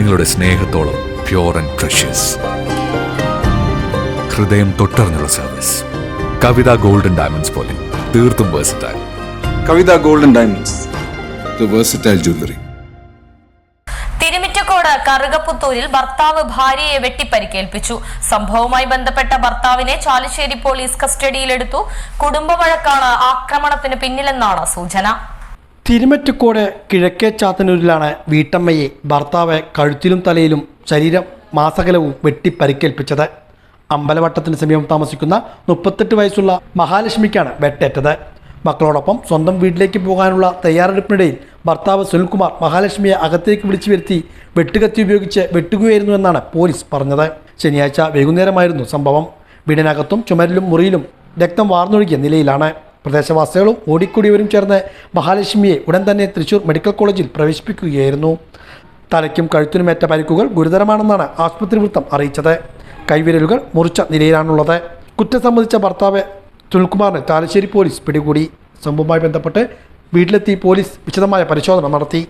നിങ്ങളുടെ സ്നേഹത്തോളം pure and precious ഹൃദയം തൊട്ടറിഞ്ഞുള്ള സർവീസ് കവിത ഗോൾഡൻ ഡയമണ്ട്സ് പോലെ തീർത്തും versatile Kavitha golden diamonds the versatile jewellery Thirumittacode കറുകപ്പുത്തൂരിൽ ഭർത്താവ് ഭാര്യയെ വെട്ടിപ്പരിക്കേൽപ്പിച്ചു. സംഭവവുമായി ബന്ധപ്പെട്ട ഭർത്താവിനെ ചാലിശ്ശേരി പോലീസ് കസ്റ്റഡിയിലെടുത്തു. കുടുംബ വഴക്കാണ് ആക്രമണത്തിന് പിന്നിലെന്നാണ് സൂചന. തിരുമറ്റക്കോട് കിഴക്കേ ചാത്തന്നൂരിലാണ് വീട്ടമ്മയെ ഭർത്താവ് കഴുത്തിലും തലയിലും ശരീരം മാസകലവും വെട്ടി പരിക്കേൽപ്പിച്ചത്. അമ്പലവട്ടത്തിന് സമീപം താമസിക്കുന്ന മുപ്പത്തെട്ട് വയസ്സുള്ള മഹാലക്ഷ്മിക്കാണ് വെട്ടേറ്റത്. മക്കളോടൊപ്പം സ്വന്തം വീട്ടിലേക്ക് പോകാനുള്ള തയ്യാറെടുപ്പിനിടയിൽ ഭർത്താവ് സുനിൽകുമാർ മഹാലക്ഷ്മിയെ അകത്തേക്ക് വിളിച്ചു വരുത്തി വെട്ടുകത്തി ഉപയോഗിച്ച് വെട്ടുകയായിരുന്നു എന്നാണ് പോലീസ് പറഞ്ഞത്. ശനിയാഴ്ച വൈകുന്നേരമായിരുന്നു സംഭവം. വീടിനകത്തും ചുമരിലും മുറിയിലും രക്തം വാർന്നൊഴുകിയ നിലയിലാണ്. പ്രദേശവാസികളും ഓടിക്കൂടിയവരും ചേർന്ന് മഹാലക്ഷ്മിയെ ഉടൻ തന്നെ തൃശൂർ മെഡിക്കൽ കോളേജിൽ പ്രവേശിപ്പിക്കുകയായിരുന്നു. തലയ്ക്കും കഴുത്തിനുമേറ്റ പരിക്കുകൾ ഗുരുതരമാണെന്നാണ് ആശുപത്രി വൃത്തം അറിയിച്ചത്. കൈവിരലുകൾ മുറിച്ച നിലയിലാണുള്ളത്. കുറ്റം സംബന്ധിച്ച ഭർത്താവ് സുനിൽകുമാറിനെ താലശ്ശേരി പോലീസ് പിടികൂടി. സംഭവവുമായി ബന്ധപ്പെട്ട് വീട്ടിലെത്തി പോലീസ് വിശദമായ പരിശോധന നടത്തി.